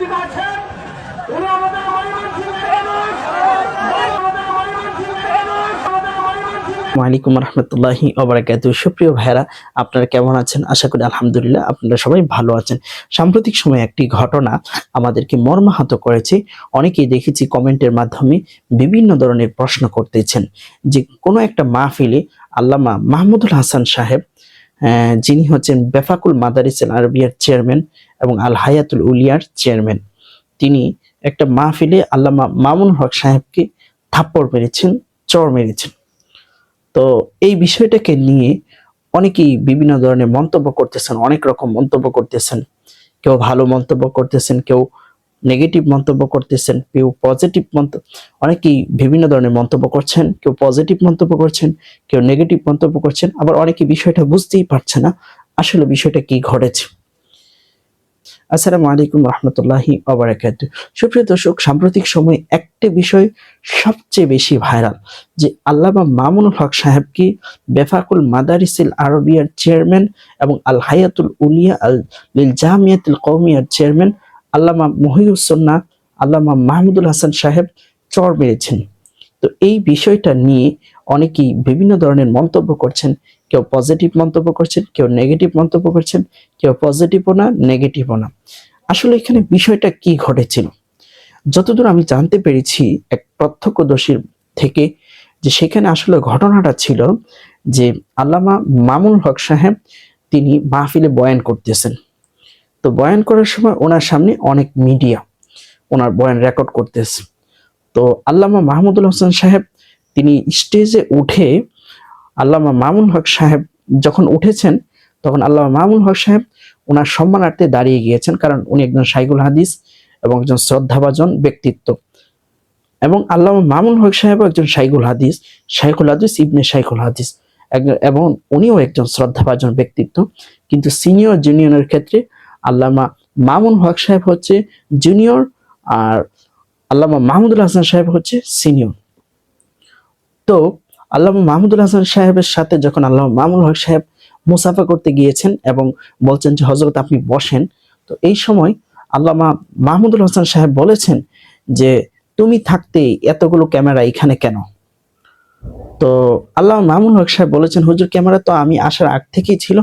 উপস্থিত আছেন উনি আমাদের ওয়ালাইকুম রহমতুল্লাহি ওবরাকাতু সুপ্রিয় ভাইরা আপনারা কেমন আছেন? আশা করি আলহামদুলিল্লাহ আপনারা সবাই ভালো আছেন। সাম্প্রতিক সময়ে একটি ঘটনা আমাদেরকে মর্মাহত করেছে। অনেকেই দেখেছি কমেন্টের মাধ্যমে বিভিন্ন ধরনের প্রশ্ন করতেছেন যে কোনো একটা মাহফিলে আল্লামা মাহমুদুল হাসান সাহেব যিনি হচ্ছেন বেফাকুল মাদারিস আল আরবিয়ার চেয়ারম্যান এবং আল হায়াতুল উলিয়ার চেয়ারম্যান। তিনি একটা মাহফিলে আল্লামা মামুন হক সাহেবকে থাপ্পড় মেরেছেন, চর মেরেছেন। তো এই বিষয়টাকে নিয়ে অনেকেই বিভিন্ন ধরনের মন্তব্য করতেছেন, অনেক রকম মন্তব্য করতেছেন। কেউ ভালো মন্তব্য করতেছেন, কেউ নেগেটিভ মন্তব্য করতেছেন, কেউ পজিটিভ মন্তব্য অনেকেই বিভিন্ন ধরনের মন্তব্য করছেন, কেউ পজিটিভ মন্তব্য করছেন, কেউ নেগেটিভ মন্তব্য করছেন, আবার অনেকে বিষয়টা বুঝতেই পারছে না, আসলে বিষয়টা কি ঘটেছে। আসসালামু আলাইকুম রহমতুল্লাহি অবরাকাত সুপ্রিয় দর্শক, সাম্প্রতিক সময়ে একটা বিষয় সবচেয়ে বেশি ভাইরাল, যে আল্লামা মামুনুল হক সাহেবকে বেফাকুল মাদারিসিল আরবিয়ার চেয়ারম্যান এবং আল হায়াতুল উলিয়া আল লিল জামিয়াতুল কৌমিয়ার চেয়ারম্যান আল্লামা মহিউসন্না আল্লামা মাহমুদুল হাসান সাহেব চর মেরেছেন। তো এই বিষয়টা নিয়ে অনেকেই বিভিন্ন ধরনের মন্তব্য করছেন। কেউ পজিটিভ মন্তব্য করছেন, কেউ নেগেটিভ মন্তব্য করছেন, কেউ পজিটিভও না নেগেটিভও না। আসলে এখানে বিষয়টা কি ঘটেছিল? যতদূর আমি জানতে পেরেছি, এক প্রত্যক্ষদর্শীর থেকে যে সেখানে আসলে ঘটনাটা ছিল যে আল্লামা মামুন হক সাহেব তিনি মাহফিলে বয়ান করতেছেন। তো বয়ান করার সময় ওনার সামনে অনেক মিডিয়া ওনার বয়ান রেকর্ড করতেছে। তো আল্লামা মাহমুদুল হোসেন সাহেব, তিনি স্টেজে উঠে আল্লামা মামুন হক সাহেব যখন উঠেছেন, তখন আল্লামা মামুন হক সাহেব ওনার সম্মানার্থে দাঁড়িয়ে গিয়েছেন কারণ উনি একজন সাইকুল হাদিস এবং একজন শ্রদ্ধাভাজন ব্যক্তিত্ব। এবং আল্লামা মামুন হক সাহেব একজন সাইকুল হাদিস সাইকুল হাদিস ইবনে সাইকুল হাদিস। এবং উনিও একজন শ্রদ্ধাভাজন ব্যক্তিত্ব। কিন্তু সিনিয়র জুনিয়রের ক্ষেত্রে আল্লামা মামুন হক সাহেব হচ্ছে জুনিয়র আর আল্লামা মাহমুদুল হাসান সাহেব হচ্ছে সিনিয়র তো আল্লামা মাহমুদুল হাসান সাহেবের সাথে যখন আল্লামা মামুন হক সাহেব মুসাফা করতে গিয়েছেন এবং বলছেন যে হজরত আপনি বসেন। তো এই সময় আল্লামা মাহমুদুল হাসান সাহেব বলেছেন যে, তুমি থাকতে এতগুলো ক্যামেরা এখানে কেন? তো আল্লাহ মামুন হক সাহেব বলেছেন, হুজুর, ক্যামেরা তো আমি আসার আগ থেকেই ছিল।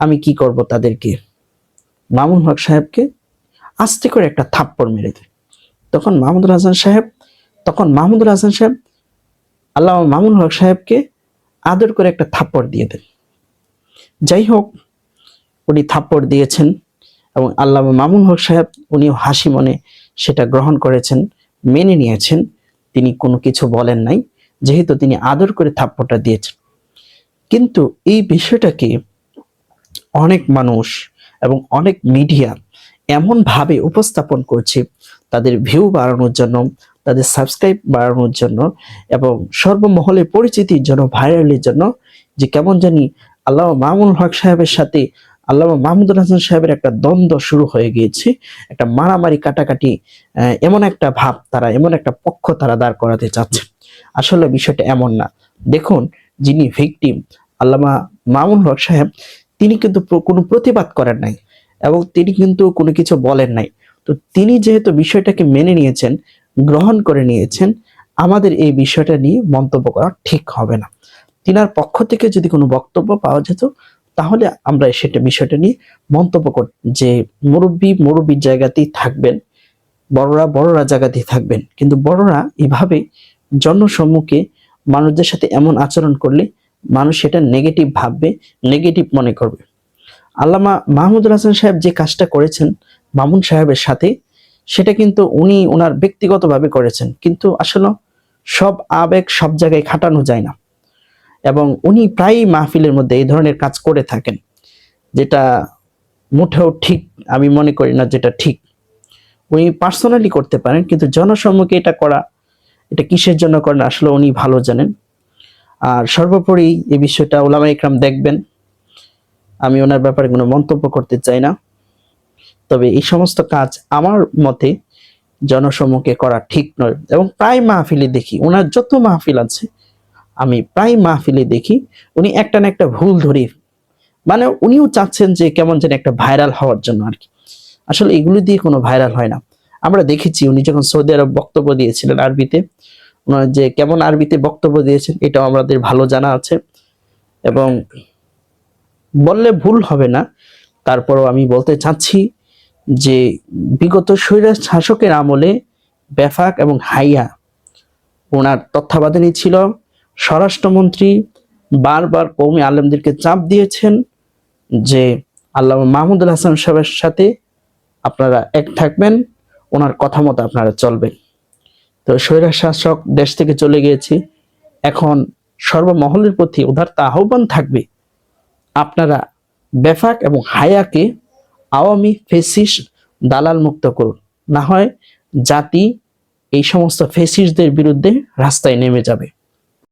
আমি কি করব তাদেরকে? মামুন হক সাহেবকে আস্তে করে একটা থাপ্পড় মেরে দেয়। তখন মাহমুদুল হাসান সাহেব, তখন মাহমুদুল হাসান সাহেব আল্লাহ মামুন হক সাহেবকে আদর করে একটা থাপ্পড় দিয়ে দেন। যাই হোক, উনি থাপ্পড় দিয়েছেন এবং আল্লাহ মামুন হক সাহেব উনিও হাসি মনে সেটা গ্রহণ করেছেন, মেনে নিয়েছেন। তিনি কোনো কিছু বলেন নাই, যেহেতু তিনি আদর করে থাপ্পড়টা দিয়েছেন। কিন্তু এই বিষয়টাকে অনেক মানুষ এবং অনেক মিডিয়া এমনভাবে উপস্থাপন করছে। তাদের ভিউ বাড়ানোর জন্য, তাদের সাবস্ক্রাইব বাড়ানোর জন্য এবং সর্বমহলে পরিচিতির জন্য ভাইরালের জন্য যে কেমন জানি আল্লাহ মামুন হক সাহেবের সাথে আল্লাহ মাহমুদুল হাসান সাহেবের একটা দ্বন্দ্ব শুরু হয়ে গিয়েছে। একটা মারামারি কাটাকাটি এমন একটা ভাব তারা, এমন একটা পক্ষ তারা দাঁড় করাতে চাচ্ছে। আসলে বিষয়টা এমন না। দেখুন, যিনি ভিকটিম আল্লামা মামুন হক সাহেব তিনি কিন্তু কোনো প্রতিবাদ করেন নাই এবং তিনি কিন্তু কোনো কিছু বলেন নাই। তো তিনি যেহেতু বিষয়টাকে মেনে নিয়েছেন, গ্রহণ করে নিয়েছেন, আমাদের এই বিষয়টা নিয়ে মন্তব্য করা ঠিক হবে না। তিনার পক্ষ থেকে যদি কোনো বক্তব্য পাওয়া যেত, তাহলে আমরা সেটা বিষয়টা নিয়ে মন্তব্য কর যে মুরব্বী মুরব্বীর জায়গাতেই থাকবেন, বড়রা বড়রা জায়গাতেই থাকবেন। কিন্তু বড়রা এভাবে জনসম্মুখে মানুষদের সাথে এমন আচরণ করলে মানুষ সেটা নেগেটিভ ভাববে নেগেটিভ মনে করবে। আল্লামা মাহমুদুল হাসান সাহেব যে কাজটা করেছেন, মামুন সাহেবের সাথে, সেটা কিন্তু উনি ওনার ব্যক্তিগতভাবে করেছেন। কিন্তু আসলে সব আবেগ সব জায়গায় খাটানো যায় না। এবং উনি প্রায়ই মাহফিলের মধ্যে এই ধরনের কাজ করে থাকেন, যেটা মুঠেও ঠিক, আমি মনে করি না যেটা ঠিক। উনি পার্সোনালি করতে পারেন, কিন্তু জনসম্মুখে এটা করা, এটা কিসের জন্য করেন, আসলে উনি ভালো জানেন। আর সর্বোপরি এই বিষয়টা ওলামা ইকরাম দেখবেন। আমি ওনার ব্যাপারে কোনো মন্তব্য করতে চাই না। তবে এই সমস্ত কাজ আমার মতে জনসম্মুখে করা ঠিক নয় এবং প্রায় মাহফিলে দেখি, ওনার যত মাহফিল আছে, আমি প্রায় মাহফিলে দেখি, উনি একটা না একটা ভুল ধরি মানে উনিও চাচ্ছেন যে কেমন যেন একটা ভাইরাল হওয়ার জন্য আর কি। আসলে এগুলো দিয়ে কোনো ভাইরাল হয় না। আমরা দেখেছি উনি যখন সৌদি আরব বক্তব্য দিয়েছিলেন আরবিতে যে কেমন আরবিতে বক্তব্য দিয়েছেন, এটাও আমাদের ভালো জানা আছে। এবং বললে ভুল হবে না, তারপরও আমি বলতে চাচ্ছি যে বিগত স্বৈরাজ শাসকের আমলে বেফাক এবং হাইয়া ওনার তত্ত্বাবধানে ছিল। স্বরাষ্ট্রমন্ত্রী বারবার কৌমি আলেমদেরকে চাপ দিয়েছেন যে আল্লাহ মাহমুদুল হাসান সাহেবের সাথে আপনারা এক থাকবেন, ওনার কথা মতো আপনারা চলবেন। তো স্বৈরা শাসক দেশ থেকে চলে গিয়েছি। এখন সর্বমহলের প্রতি উদারতা আহ্বান থাকবে। আপনারা বেফাক এবং হায়াকে আওয়ামী ফেসিস দালাল মুক্ত করুন। না হয় জাতি এই সমস্ত ফেসিসদের বিরুদ্ধে রাস্তায় নেমে যাবে।